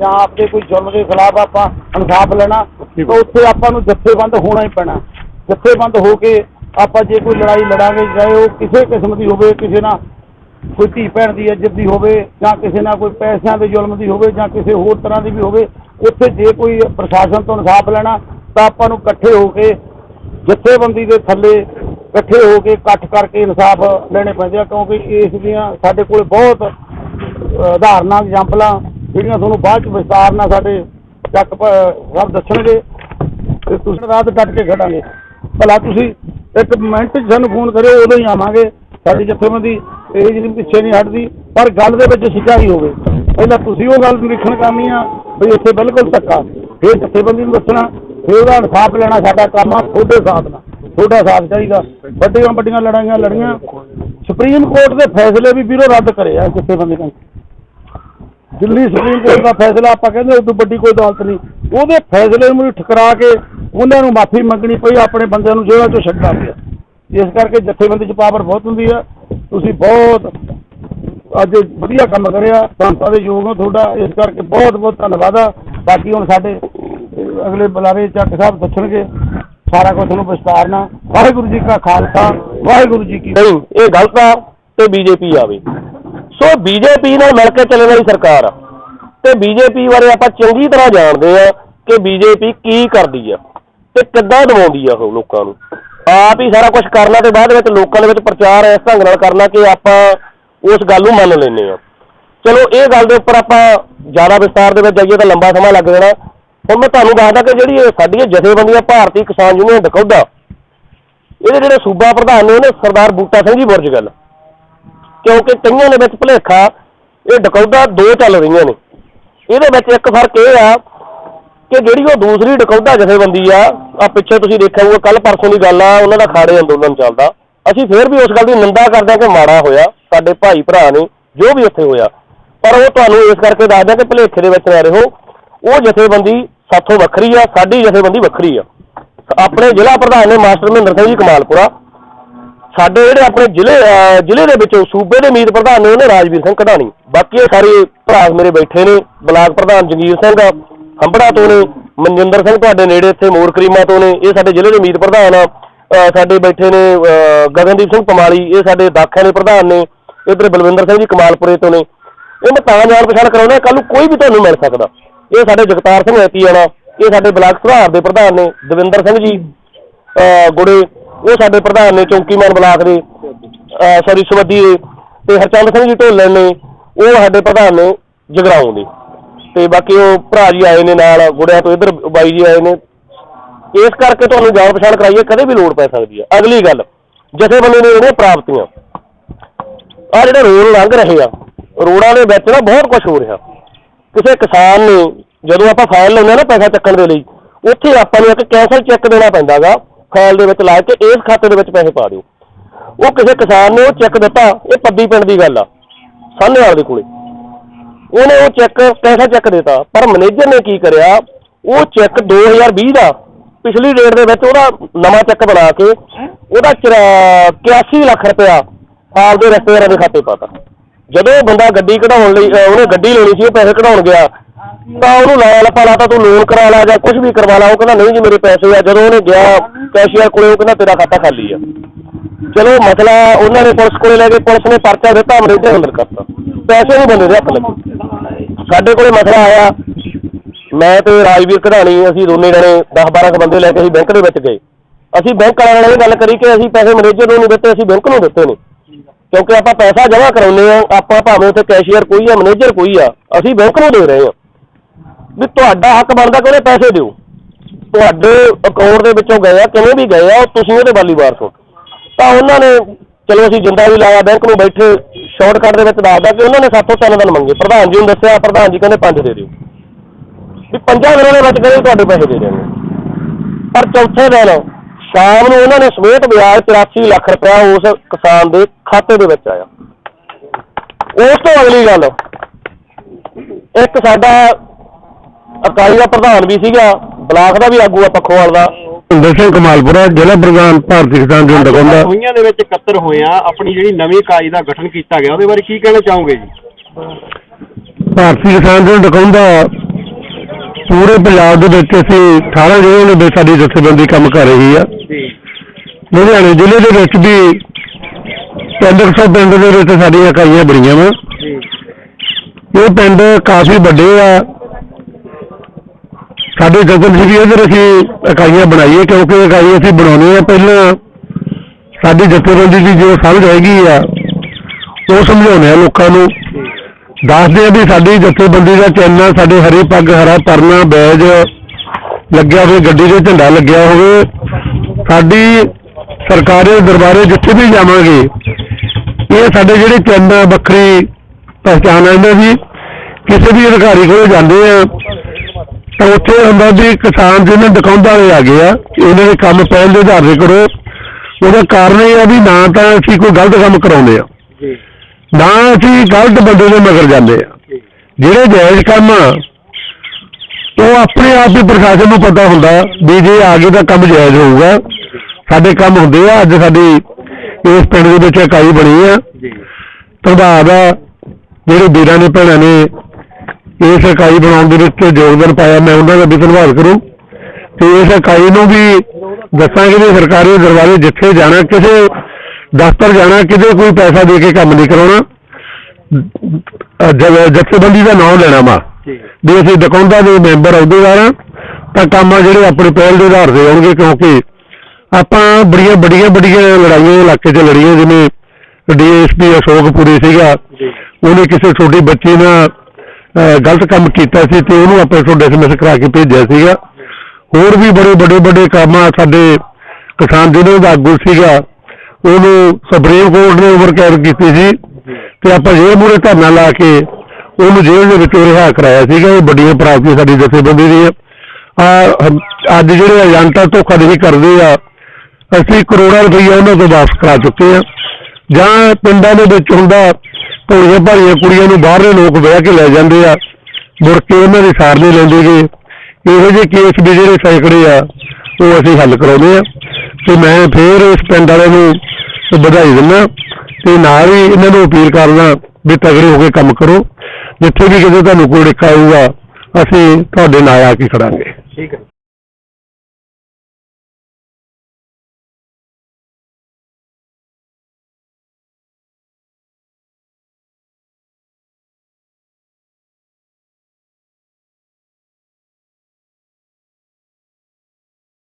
ਜਾਂ ਆਪਣੇ ਕੋਈ ਜ਼ੁਲਮ ਦੇ ਖਿਲਾਫ ਆਪਾਂ ਇਨਸਾਫ ਲੈਣਾ ਤਾਂ ਉੱਥੇ ਆਪਾਂ ਨੂੰ ਜਥੇਬੰਦ ਹੋਣਾ ਹੀ ਪੈਣਾ। ਜਥੇਬੰਦ ਹੋ ਕੇ ਆਪਾਂ ਜੇ ਕੋਈ ਲੜਾਈ ਲੜਾਂਗੇ ਚਾਹੇ ਉਹ ਕਿਸੇ ਕਿਸਮ ਦੀ ਹੋਵੇ ਕਿਸੇ ਨਾਲ ਕੋਈ ਧੀ ਭੈਣ ਦੀ ਇੱਜ਼ਤ ਦੀ ਹੋਵੇ ਜਾਂ ਕਿਸੇ ਨਾਲ ਕੋਈ ਪੈਸਿਆਂ ਦੇ ਜ਼ੁਲਮ ਦੀ ਹੋਵੇ ਜਾਂ ਕਿਸੇ ਹੋਰ ਤਰ੍ਹਾਂ ਦੀ ਵੀ ਹੋਵੇ ਉੱਥੇ ਜੇ ਕੋਈ ਪ੍ਰਸ਼ਾਸਨ ਤੋਂ ਇਨਸਾਫ ਲੈਣਾ ਤਾਂ ਆਪਾਂ ਨੂੰ ਇਕੱਠੇ ਹੋ ਕੇ ਜਥੇਬੰਦੀ ਦੇ ਥੱਲੇ ਇਕੱਠੇ ਹੋ ਕੇ ਇਕੱਠ ਕਰਕੇ ਇਨਸਾਫ ਲੈਣੇ ਪੈਂਦੇ ਆ ਕਿਉਂਕਿ ਇਸ ਦੀਆਂ ਸਾਡੇ ਕੋਲ ਬਹੁਤ ਉਦਾਹਰਨਾਂ ਐਗਜ਼ਾਮਪਲਾਂ ਜਿਹੜੀਆਂ ਤੁਹਾਨੂੰ ਬਾਅਦ ਚ ਵਿਸਤਾਰ ਨਾਲ ਸਾਡੇ ਚੱਕ ਸਭ ਦੱਸਣਗੇ ਤੇ ਤੁਸੀਂ ਰਾਤ ਡਟ ਕੇ ਖੜਾਂਗੇ। ਭਲਾ ਤੁਸੀਂ ਇੱਕ ਮਿੰਟ 'ਚ ਸਾਨੂੰ ਫੋਨ ਕਰਿਓ, ਉਦੋਂ ਹੀ ਆਵਾਂਗੇ। ਸਾਡੀ ਜਥੇਬੰਦੀ ਇਹ ਜਿਹੜੀ ਪਿੱਛੇ ਨਹੀਂ ਹਟਦੀ, ਪਰ ਗੱਲ ਦੇ ਵਿੱਚ ਸੱਚਾਈ ਹੋਵੇ। ਪਹਿਲਾਂ ਤੁਸੀਂ ਉਹ ਗੱਲ ਨਿਰੀਖਣ ਕਰਨੀ ਆ ਵੀ ਇੱਥੇ ਬਿਲਕੁਲ ਧੱਕਾ। ਫਿਰ ਜਥੇਬੰਦੀ ਨੂੰ ਦੱਸਣਾ, ਫਿਰ ਉਹਦਾ ਇਨਸਾਫ ਲੈਣਾ ਸਾਡਾ ਕੰਮ ਆ, ਤੁਹਾਡੇ ਸਾਥ ਨਾਲ। ਤੁਹਾਡਾ ਸਾਥ ਚਾਹੀਦਾ। ਵੱਡੀਆਂ ਵੱਡੀਆਂ ਲੜਾਈਆਂ ਲੜੀਆਂ। ਸੁਪਰੀਮ ਕੋਰਟ ਦੇ ਫੈਸਲੇ ਵੀ ਵੀਰੋ ਰੱਦ ਕਰੇ ਆ ਜਥੇਬੰਦੀ ਨੇ। ਦਿੱਲੀ ਸੁਪਰੀਮ ਕੋਰਟ ਦਾ ਫੈਸਲਾ, ਆਪਾਂ ਕਹਿੰਦੇ ਉਦੋਂ ਵੱਡੀ ਕੋਈ ਅਦਾਲਤ ਨਹੀਂ। ਉਹਦੇ ਫੈਸਲੇ ਨੂੰ ਠਕਰਾ ਕੇ ਉਹਨਾਂ ਨੂੰ ਮਾਫੀ ਮੰਗਣੀ ਪਈ, ਆਪਣੇ ਬੰਦਿਆਂ ਨੂੰ ਜੇਲ੍ਹਾਂ ਚੋਂ ਛੱਡਣਾ ਪਿਆ। ਇਸ ਕਰਕੇ ਜਥੇਬੰਦੀ 'ਚ ਪਾਵਰ ਬਹੁਤ ਹੁੰਦੀ ਆ। ਤੁਸੀਂ ਬਹੁਤ ਅੱਜ ਵਧੀਆ ਕੰਮ ਕਰਿਆ, ਸੰਸਥਾ ਦੇ ਯੋਗ ਹੋ ਤੁਹਾਡਾ। ਇਸ ਕਰਕੇ ਬਹੁਤ ਬਹੁਤ ਧੰਨਵਾਦ ਆ। ਬਾਕੀ ਹੁਣ ਸਾਡੇ ਅਗਲੇ ਬੁਲਾਰੇ ਚੱਕ ਸਾਹਿਬ ਦੱਸਣਗੇ। ਸਾਰਾ ਕੁਝ ਤੁਹਾਨੂੰ ਵਿਸਤਾਰ ਵਾਹਿਗੁਰੂ ਜੀ ਕਾ ਖਾਲਸਾ, ਵਾਹਿਗੁਰੂ ਜੀ ਕੀ ਨਹੀਂ, ਇਹ ਗਲਤ ਆ ਤੇ ਬੀਜੇਪੀ ਆਵੇ। ਸੋ ਬੀਜੇਪੀ ਨਾਲ ਮਿਲ ਕੇ ਚੱਲਣ ਵਾਲੀ ਸਰਕਾਰ ਆ। ਤੇ ਬੀਜੇਪੀ ਬਾਰੇ ਆਪਾਂ ਚੰਗੀ ਤਰ੍ਹਾਂ ਜਾਣਦੇ ਆ ਕਿ ਬੀਜੇਪੀ ਕੀ ਕਰਦੀ ਆ ਤੇ ਕਿੱਦਾਂ ਦਵਾਉਂਦੀ ਆ ਉਹ ਲੋਕਾਂ ਨੂੰ। ਆਪ ਹੀ ਸਾਰਾ ਕੁਝ ਕਰਨਾ ਤੇ ਬਾਅਦ ਵਿੱਚ ਲੋਕਾਂ ਦੇ ਵਿੱਚ ਪ੍ਰਚਾਰ ਇਸ ਢੰਗ ਨਾਲ ਕਰਨਾ ਕਿ ਆਪਾਂ ਉਸ ਗੱਲ ਨੂੰ ਮੰਨ ਲੈਂਦੇ ਆ। ਚਲੋ, ਇਹ ਗੱਲ ਦੇ ਉੱਪਰ ਆਪਾਂ ਜ਼ਿਆਦਾ ਵਿਸਤਾਰ ਦੇ ਵਿੱਚ ਜਾਈਏ ਤਾਂ ਲੰਬਾ ਸਮਾਂ ਲੱਗ ਜਾਣਾ। ਹੁਣ ਮੈਂ ਤੁਹਾਨੂੰ ਦੱਸਦਾ ਕਿ ਜਿਹੜੀ ਸਾਡੀਆਂ ਜਥੇਬੰਦੀਆਂ ਭਾਰਤੀ ਕਿਸਾਨ ਯੂਨੀਅਨ ਡਕੌਦਾ ਇਹਦੇ ਜਿਹੜੇ ਸੂਬਾ ਪ੍ਰਧਾਨ ਨੇ ਉਹਨੇ ਸਰਦਾਰ ਬੂਟਾ ਸਿੰਘ ਜੀ ਬੁਰਜ ਗੱਲ। ਕਿਉਂਕਿ ਕਈਆਂ ਦੇ ਵਿੱਚ ਭੁਲੇਖਾ, ਇਹ ਡਕੌਦਾ ਦੋ ਚੱਲ ਰਹੀਆਂ ਨੇ। ਇਹਦੇ ਵਿੱਚ ਇੱਕ ਫ਼ਰਕ ਇਹ ਆ ਕਿ ਜਿਹੜੀ ਉਹ ਦੂਸਰੀ ਡਕੌਦਾ ਜਥੇਬੰਦੀ ਆ ਆ ਪਿੱਛੇ ਤੁਸੀਂ ਦੇਖਿਆ ਹੋਊਗਾ ਕੱਲ ਪਰਸੋਂ ਦੀ ਗੱਲ ਆ, ਉਹਨਾਂ ਦਾ ਖਾੜੇ ਅੰਦੋਲਨ ਚੱਲਦਾ। ਅਸੀਂ ਫੇਰ ਵੀ ਉਸ ਗੱਲ ਦੀ ਨਿੰਦਾ ਕਰਦੇ ਹਾਂ ਕਿ ਮਾੜਾ ਹੋਇਆ, ਸਾਡੇ ਭਾਈ ਭਰਾ ਨੇ, ਜੋ ਵੀ ਉੱਥੇ ਹੋਇਆ। ਪਰ ਉਹ ਤੁਹਾਨੂੰ ਇਸ ਕਰਕੇ ਦੱਸਦਾ ਕਿ ਭੁਲੇਖੇ ਦੇ ਵਿੱਚ ਰਹਿ ਰਹੇ। ਹੋ ਉਹ ਜਥੇਬੰਦੀ ਸਾਥੋਂ ਵੱਖਰੀ ਆ, ਸਾਡੀ ਜਥੇਬੰਦੀ ਵੱਖਰੀ ਆ। ਆਪਣੇ ਜ਼ਿਲ੍ਹਾ ਪ੍ਰਧਾਨ ਨੇ ਮਾਸਟਰ ਮਹਿੰਦਰ ਸਿੰਘ ਜੀ ਕਮਾਲਪੁਰਾ ਸਾਡੇ ਜਿਹੜੇ ਆਪਣੇ ਜ਼ਿਲ੍ਹੇ ਜ਼ਿਲ੍ਹੇ ਦੇ ਵਿੱਚੋਂ ਸੂਬੇ ਦੇ ਮੀਤ ਪ੍ਰਧਾਨ ਨੇ ਉਹਨੇ ਰਾਜਵੀਰ ਸਿੰਘ ਕਢਾਣੀ। ਬਾਕੀ ਇਹ ਸਾਰੇ ਭਰਾ ਮੇਰੇ ਬੈਠੇ ਨੇ, ਬਲਾਕ ਪ੍ਰਧਾਨ ਜੰਗੀਰ ਸਿੰਘ, ਹੰਬੜਾ ਤੋਂ ਨੇ, ਮਨਜਿੰਦਰ ਸਿੰਘ ਤੁਹਾਡੇ ਨੇੜੇ ਇੱਥੇ, ਮੋਰ ਕਰੀਮਾ ਤੋਂ ਨੇ, ਇਹ ਸਾਡੇ ਜ਼ਿਲ੍ਹੇ ਦੇ ਮੀਤ ਪ੍ਰਧਾਨ ਆ। ਸਾਡੇ ਬੈਠੇ ਨੇ, ਅਹ, ਗਗਨਦੀਪ ਸਿੰਘ ਪਮਾਲੀ ਇਹ ਸਾਡੇ ਦਾਖਿਆਂ ਦੇ ਪ੍ਰਧਾਨ ਨੇ, ਇਧਰ ਬਲਵਿੰਦਰ ਸਿੰਘ ਜੀ ਕਮਾਲਪੁਰੇ ਤੋਂ ਨੇ। ਇਹ ਮੈਂ ਤਾਂ ਜਾਣ ਪਛਾਣ ਕਰਾਉਣਾ ਕੱਲ ਨੂੰ ਕੋਈ ਵੀ ਤੁਹਾਨੂੰ ਮਿਲ ਸਕਦਾ। ਇਹ ਸਾਡੇ ਜਗਤਾਰ ਸਿੰਘ ਐਤੀ ਆਣਾ ਇਹ ਸਾਡੇ ਬਲਾਕ ਸੁਧਾਰ ਦੇ ਪ੍ਰਧਾਨ ਨੇ, ਦਵਿੰਦਰ ਸਿੰਘ ਜੀ, ਅਹ, ਗੁੜੇ ਉਹ ਸਾਡੇ ਪ੍ਰਧਾਨ ਨੇ ਚੌਂਕੀਮਾਨ ਬਲਾਕ ਦੇ ਸੌਰੀ ਸਵੱਦੀ ਤੇ ਹਰਚੰਦ ਸਿੰਘ ਜੀ ਢੋਲਣ ਨੇ, ਉਹ ਸਾਡੇ ਪ੍ਰਧਾਨ ਨੇ ਜਗਰਾਉਂ ਦੇ। ਤੇ ਬਾਕੀ ਉਹ ਭਰਾ ਜੀ ਆਏ ਨੇ ਨਾਲ ਗੁੜਿਆਂ ਤੋਂ ਇੱਧਰ ਬਾਈ ਜੀ ਆਏ ਨੇ। ਇਸ ਕਰਕੇ ਤੁਹਾਨੂੰ ਜਾਣ ਪਛਾਣ ਕਰਾਈਏ, ਕਦੇ ਵੀ ਲੋੜ ਪੈ ਸਕਦੀ ਹੈ ਅਗਲੀ ਗੱਲ, ਜਥੇਬੰਦੀ ਨੇ ਜਿਹੜੀਆਂ ਪ੍ਰਾਪਤੀਆਂ। ਆ ਜਿਹੜੇ ਰੋਡ ਲੰਘ ਰਹੇ ਆ ਰੋਡਾਂ ਦੇ ਵਿੱਚ ਨਾ ਬਹੁਤ ਕੁਝ ਹੋ ਰਿਹਾ। ਕਿਸੇ ਕਿਸਾਨ ਨੇ ਜਦੋਂ ਆਪਾਂ ਫਾਈਲ ਲਾਉਂਦੇ ਆ ਨਾ ਪੈਸਾ ਚੱਕਣ ਦੇ ਲਈ, ਉੱਥੇ ਆਪਾਂ ਨੂੰ ਇੱਕ ਕੈਂਸਲ ਚੈੱਕ ਦੇਣਾ ਪੈਂਦਾਗਾ। ਫਾਈਲ ਦੇ ਵਿੱਚ ਲਾ ਕੇ ਇਸ ਖਾਤੇ ਦੇ ਵਿੱਚ ਪੈਸੇ ਪਾ ਦਿਓ। ਉਹ ਕਿਸੇ ਕਿਸਾਨ ਨੇ ਉਹ ਚੈੱਕ ਦਿੱਤਾ, ਇਹ ਪੱਦੀ ਪਿੰਡ ਦੀ ਗੱਲ ਆ ਸਾਹਨੇਵਾਲ ਦੇ ਕੋਲੇ। ਉਹਨੇ ਉਹ ਚੈੱਕ, ਪੈਸਾ ਚੈੱਕ ਦਿੱਤਾ, ਪਰ ਮੈਨੇਜਰ ਨੇ ਕੀ ਕਰਿਆ, ਉਹ ਚੈੱਕ 2020 ਦਾ, ਪਿਛਲੀ ਡੇਟ ਦੇ ਵਿੱਚ ਉਹਦਾ ਨਵਾਂ ਚੈੱਕ ਬਣਾ ਕੇ ਉਹਦਾ 81 ਲੱਖ ਰੁਪਇਆ ਆਪਦੇ ਰਿਸ਼ਤੇਦਾਰਾਂ ਦੇ ਖਾਤੇ ਪਾਤਾ। ਜਦੋਂ ਬੰਦਾ ਗੱਡੀ ਕਢਾਉਣ ਲਈ ਉਹਨੇ ਗੱਡੀ ਲੈਣੀ ਸੀ, ਉਹ ਪੈਸੇ ਕਢਾਉਣ ਗਿਆ ਤਾਂ ਉਹਨੂੰ ਲਾ ਲੱਪਾ ਲਾਤਾ ਤੂੰ ਲੋਨ ਕਰਾ ਲਾ ਜਾਂ ਕੁਝ ਵੀ ਕਰਵਾ ਲਾ, ਉਹ ਕਹਿੰਦਾ ਨਹੀਂ ਜੀ ਮੇਰੇ ਪੈਸੇ ਆ, ਜਦੋਂ ਉਹਨੇ ਗਿਆ ਕੈਸ਼ੀਅਰ ਕੋਲੇ, ਉਹ ਕਹਿੰਦਾ ਤੇਰਾ ਖਾਤਾ ਖਾਲੀ ਆ। ਚਲੋ ਮਸਲਾ ਉਹਨਾਂ ਨੇ ਪੁਲਿਸ ਕੋਲੇ ਲੈ ਕੇ, ਪੁਲਿਸ ਨੇ ਪਰਚਾ ਦਿੱਤਾ ਅਮਰੀਕਾ ਅੰਦਰ ਕਰਤਾ। ਪੈਸੇ ਨਹੀਂ ਬੰਦੇ ਦੇ ਹੱਥ ਲੱਗੇ। ਸਾਡੇ ਕੋਲੇ ਮਸਲਾ ਆਇਆ, ਮੈਂ ਤੇ ਰਾਜਵੀਰ ਕਢਾਣੀ, ਅਸੀਂ ਦੋਨੇ ਜਣੇ 10 12 ਕੁ ਬੰਦੇ ਲੈ ਕੇ ਅਸੀਂ ਬੈਂਕ ਦੇ ਵਿੱਚ ਗਏ। ਅਸੀਂ ਬੈਂਕ ਵਾਲਿਆਂ ਨਾਲ ਇਹ ਗੱਲ ਕਰੀ ਕਿ ਅਸੀਂ ਪੈਸੇ ਮੈਨੇਜਰ ਨੂੰ ਨਹੀਂ ਦਿੱਤੇ, ਅਸੀਂ ਬੈਂਕ ਨੂੰ ਦਿੱਤੇ ਨੇ ਕਿਉਂਕਿ ਆਪਾਂ ਪੈਸਾ ਜਮ੍ਹਾਂ ਕਰਾਉਂਦੇ ਆ ਆਪਾਂ ਭਾਵੇਂ ਉੱਥੇ ਕੈਸ਼ੀਅਰ ਕੋਈ ਆ ਮੈਨੇਜਰ ਕੋਈ ਆ, ਅਸੀਂ ਬੈਂਕ ਨੂੰ ਦੇ ਰਹੇ ਆ ਵੀ ਤੁਹਾਡਾ ਹੱਕ ਬਣਦਾ ਕਿ ਉਹਨੇ ਪੈਸੇ ਦਿਓ। ਤੁਹਾਡੇ ਅਕਾਊਂਟ ਦੇ ਵਿੱਚੋਂ ਗਏ ਆ, ਕਿਵੇਂ ਵੀ ਗਏ ਆ ਤੁਸੀਂ ਉਹਦੇ ਵਾਲੀ ਵਾਰ ਸੋ ਤਾਂ ਉਹਨਾਂ ਨੇ, ਚਲੋ ਅਸੀਂ ਜਿੰਦਾ ਵੀ ਲਾਇਆ, ਬੈਂਕ ਨੂੰ ਬੈਠੇ ਸ਼ਾਰਟਕਟ ਦੇ ਵਿੱਚ ਦੱਸਦਾ ਕਿ ਉਹਨਾਂ ਨੇ ਸਾਤੋਂ ਤਿੰਨ ਦਿਨ ਮੰਗੇ। ਪ੍ਰਧਾਨ ਜੀ ਨੂੰ ਦੱਸਿਆ, ਪ੍ਰਧਾਨ ਜੀ ਕਹਿੰਦੇ ਪੰਜ ਦੇ ਦਿਓ। ਵੀ ਪੰਜਾਂ ਦਿਨਾਂ ਦੇ ਵਿੱਚ ਕਹਿੰਦੇ ਤੁਹਾਡੇ ਪੈਸੇ ਦੇ ਦੇਣਗੇ। ਪਰ ਚੌਥੇ ਦਿਨ, ਸ਼ਾਮ ਨੂੰ ਉਹਨਾਂ ਨੇ ਸਮੇਤ ਵਿਆਜ 83 ਲੱਖ ਰੁਪਇਆ ਉਸ ਕਿਸਾਨ ਦੇ ਖਾਤੇ ਦੇ ਵਿੱਚ ਆਇਆ। ਉਸ ਤੋਂ ਅਗਲੀ ਗੱਲ, ਇੱਕ ਸਾਡਾ ਅਕਾਲੀ ਦਾ ਪ੍ਰਧਾਨ ਵੀ ਸੀਗਾ ਬਲਾਕ ਦਾ ਵੀ ਆਗੂ ਆ ਪੱਖੋਵਾਲ ਦਾ। ਭਿੰਦਰ ਸਿੰਘ ਕਮਾਲਪੁਰਾ ਜ਼ਿਲ੍ਹਾ ਪ੍ਰਧਾਨ ਭਾਰਤੀ ਕਿਸਾਨ ਯੂਨੀਅਨ ਦਕੌਂਦਾ ਹੋਈਆਂ ਦੇ ਵਿੱਚ ਇਕੱਤਰ ਹੋਏ ਆ ਆਪਣੀ ਜਿਹੜੀ ਨਵੀਂ ਇਕਾਈ ਦਾ ਗਠਨ ਕੀਤਾ ਗਿਆ ਉਹਦੇ ਬਾਰੇ ਕੀ ਕਹਿਣਾ ਚਾਹੋਗੇ ਜੀ? ਭਾਰਤੀ ਕਿਸਾਨ ਯੂਨੀਅਨ ਦਕੌਂਦਾ ਪੂਰੇ ਪੰਜਾਬ ਦੇ ਵਿੱਚ ਅਸੀਂ 18 ਜ਼ਿਲ੍ਹਿਆਂ ਦੇ ਸਾਡੀ ਜਥੇਬੰਦੀ ਕੰਮ ਕਰ ਰਹੀ ਆ। ਜੀ। ਲੁਧਿਆਣੇ ਜ਼ਿਲ੍ਹੇ ਦੇ ਵਿੱਚ ਵੀ 300 ਪਿੰਡ ਦੇ ਵਿੱਚ ਸਾਡੀਆਂ ਇਕਾਈਆਂ ਬਣੀਆਂ ਵਾ। ਜੀ। ਇਹ ਪਿੰਡ ਕਾਫੀ ਵੱਡੇ ਆ ਸਾਡੇ ਗਗਨ ਜੀ ਇਧਰ ਅਸੀਂ ਇਕਾਈਆਂ ਬਣਾਈਏ ਕਿਉਂਕਿ ਇਕਾਈ ਅਸੀਂ ਬਣਾਉਣੀ ਆ ਪਹਿਲਾਂ। ਸਾਡੀ ਜਥੇਬੰਦੀ ਦੀ ਜੋ ਸਮਝ ਹੈਗੀ ਆ, ਉਹ ਸਮਝਾਉਂਦੇ ਆ ਲੋਕਾਂ ਨੂੰ। ਦੱਸਦੇ ਆ ਵੀ ਸਾਡੀ ਜਥੇਬੰਦੀ ਦਾ ਚੈਨਲ ਸਾਡੇ ਹਰੇ ਪੱਗ, ਹਰਾ ਪਰਨਾ, ਬੈਜ ਲੱਗਿਆ ਹੋਵੇ, ਗੱਡੀ ਦੇ ਝੰਡਾ ਲੱਗਿਆ ਹੋਵੇ। ਸਾਡੀ ਸਰਕਾਰੀ ਦਰਬਾਰੇ ਜਿੱਥੇ ਵੀ ਜਾਵਾਂਗੇ, ਇਹ ਸਾਡੇ ਜਿਹੜੇ ਚੈਨਲ ਵੱਖਰੀ ਪਹਿਚਾਣ ਹੈ ਇਹਨਾਂ ਦੀ, ਕਿਸੇ ਵੀ ਅਧਿਕਾਰੀ ਕੋਲ ਜਾਂਦੇ ਆ। ਤਾਂ ਉੱਥੇ ਹੁੰਦਾ ਵੀ ਕਿਸਾਨ ਜਿਹਨਾਂ ਦੁਕਾਨਦਾਰ ਵਾਲੇ ਆ ਗਏ ਆ ਇਹਨਾਂ ਦੇ ਕੰਮ ਪਹਿਲ ਦੇ ਆਧਾਰ ਤੇ ਕਰੋ। ਉਹਦਾ ਕਾਰਨ ਇਹ ਆ ਵੀ ਨਾ ਤਾਂ ਅਸੀਂ ਕੋਈ ਗਲਤ ਕੰਮ ਕਰਾਉਂਦੇ ਆ। ਜੀ। ਨਾ ਅਸੀਂ ਗਲਤ ਬੰਦੇ ਦੇ ਮਗਰ ਜਾਂਦੇ ਆ। ਜਿਹੜੇ ਜਾਇਜ਼ ਕੰਮ ਆ ਉਹ ਆਪਣੇ ਆਪ ਹੀ ਪ੍ਰਸ਼ਾਸਨ ਨੂੰ ਪਤਾ ਹੁੰਦਾ ਵੀ ਜੇ ਆਗੇ ਦਾ ਕੰਮ ਜਾਇਜ਼ ਹੋਊਗਾ। ਸਾਡੇ ਕੰਮ ਹੁੰਦੇ ਆ ਅੱਜ ਸਾਡੀ ਇਸ ਪਿੰਡ ਦੇ ਵਿੱਚ ਇਕਾਈ ਬਣੀ ਆ। ਜੀ। ਪ੍ਰਭਾਵ ਆ ਜਿਹੜੇ ਵੀਰਾਂ ਨੇ ਭੈਣਾਂ ਨੇ ਇਸ ਇਕਾਈ ਬਣਾਉਣ ਦੇ ਵਿੱਚ ਯੋਗਦਾਨ ਪਾਇਆ, ਮੈਂ ਉਹਨਾਂ ਦਾ ਵੀ ਧੰਨਵਾਦ ਕਰੂੰ। ਤੇ ਇਸ ਇਕਾਈ ਨੂੰ ਵੀ ਦੱਸਾਂਗੇ ਵੀ ਸਰਕਾਰੀ ਦਰਬਾਰੇ ਜਿੱਥੇ ਜਾਣਾ, ਕਿਸੇ ਦਫ਼ਤਰ ਜਾਣਾ, ਕਿਤੇ ਕੋਈ ਪੈਸਾ ਦੇ ਕੇ ਕੰਮ ਨਹੀਂ ਕਰਾਉਣਾ। ਜਥੇਬੰਦੀ ਦਾ ਨਾਮ ਲੈਣਾ ਵਾ। ਵੀ ਅਸੀਂ ਦੁਕਾਨਦਾਰ ਦੇ ਮੈਂਬਰ ਅਹੁਦੇਦਾਰ ਹਾਂ, ਤਾਂ ਕੰਮ ਆ ਜਿਹੜੇ ਆਪਣੇ ਪਹਿਲ ਦੇ ਆਧਾਰ ਤੇ ਆਉਣਗੇ, ਕਿਉਂਕਿ ਆਪਾਂ ਬੜੀਆਂ ਬੜੀਆਂ ਬੜੀਆਂ ਲੜਾਈਆਂ ਇਲਾਕੇ 'ਚ ਲੜੀਆਂ, ਜਿਵੇਂ ਡੀਐਸਪੀ ਅਸ਼ੋਕਪੁਰੀ ਸੀਗਾ, ਉਹਨੇ ਕਿਸੇ ਛੋਟੀ ਬੱਚੀ ਨਾਲ ਗਲਤ ਕੰਮ ਕੀਤਾ ਸੀ ਤੇ ਉਹਨੂੰ ਆਪਾਂ ਤੋਂ ਡਿਸਮਿਸ ਕਰਾ ਕੇ ਭੇਜਿਆ ਸੀਗਾ। ਹੋਰ ਵੀ ਬੜੇ ਵੱਡੇ ਵੱਡੇ ਕੰਮ ਆ ਸਾਡੇ ਕਿਸਾਨ ਜਿਹਨਾਂ ਦਾ ਆਗੂ ਸੀਗਾ, ਉਹਨੂੰ ਸੁਪਰੀਮ ਕੋਰਟ ਨੇ ਓਵਰ ਕੈਰ ਕੀਤੀ ਸੀ ਤੇ ਆਪਾਂ ਜੇਲ੍ਹ ਮੂਰੇ ਧਰਨਾ ਲਾ ਕੇ ਉਹਨੂੰ ਜੇਲ੍ਹ ਦੇ ਵਿੱਚੋਂ ਰਿਹਾ ਕਰਾਇਆ ਸੀਗਾ। ਇਹ ਵੱਡੀਆਂ ਪ੍ਰਾਪਤੀਆਂ ਸਾਡੀ ਜਥੇਬੰਦੀ ਦੀਆਂ ਆ ਅੱਜ ਜਿਹੜੇ ਏਜੰਟਾਂ ਧੋਖਾਧੜੀ ਕਰਦੇ ਆ, ਅਸੀਂ ਕਰੋੜਾਂ ਰੁਪਈਆ ਉਹਨਾਂ ਤੋਂ ਵਾਪਸ ਕਰਾ ਚੁੱਕੇ ਆ ਜਾਂ ਪਿੰਡਾਂ ਦੇ ਵਿੱਚ ਹੁੰਦਾ ਭੋਲੀਆਂ ਭਾਲੀਆਂ ਕੁੜੀਆਂ ਨੂੰ ਬਾਹਰਲੇ ਲੋਕ ਵਿਆਹ ਕੇ ਲੈ ਜਾਂਦੇ ਆ, ਮੁੜ ਕੇ ਉਹਨਾਂ ਦੇ ਸਾਰਨੇ ਲੈਂਦੇ ਗੇ। ਇਹੋ ਜਿਹੇ ਕੇਸ ਵੀ ਜਿਹੜੇ ਸੈਂਕੜੇ ਆ, ਉਹ ਅਸੀਂ ਹੱਲ ਕਰਾਉਂਦੇ ਆ। ਤੇ ਮੈਂ ਫੇਰ ਇਸ ਪਿੰਡ ਵਾਲਿਆਂ ਨੂੰ ਵਧਾਈ ਦਿੰਦਾ ਤੇ ਨਾਲ ਹੀ ਇਹਨਾਂ ਨੂੰ ਅਪੀਲ ਕਰਦਾ ਵੀ ਤਗੜੇ ਹੋ ਕੇ ਕੰਮ ਕਰੋ। ਜਿੱਥੇ ਵੀ ਕਿਤੇ ਤੁਹਾਨੂੰ ਕੋਈ ਡਿੱਕਾ ਆਊਗਾ, ਅਸੀਂ ਤੁਹਾਡੇ ਨਾਲ ਆ ਕੇ ਖੜਾਂਗੇ। ਠੀਕ ਹੈ।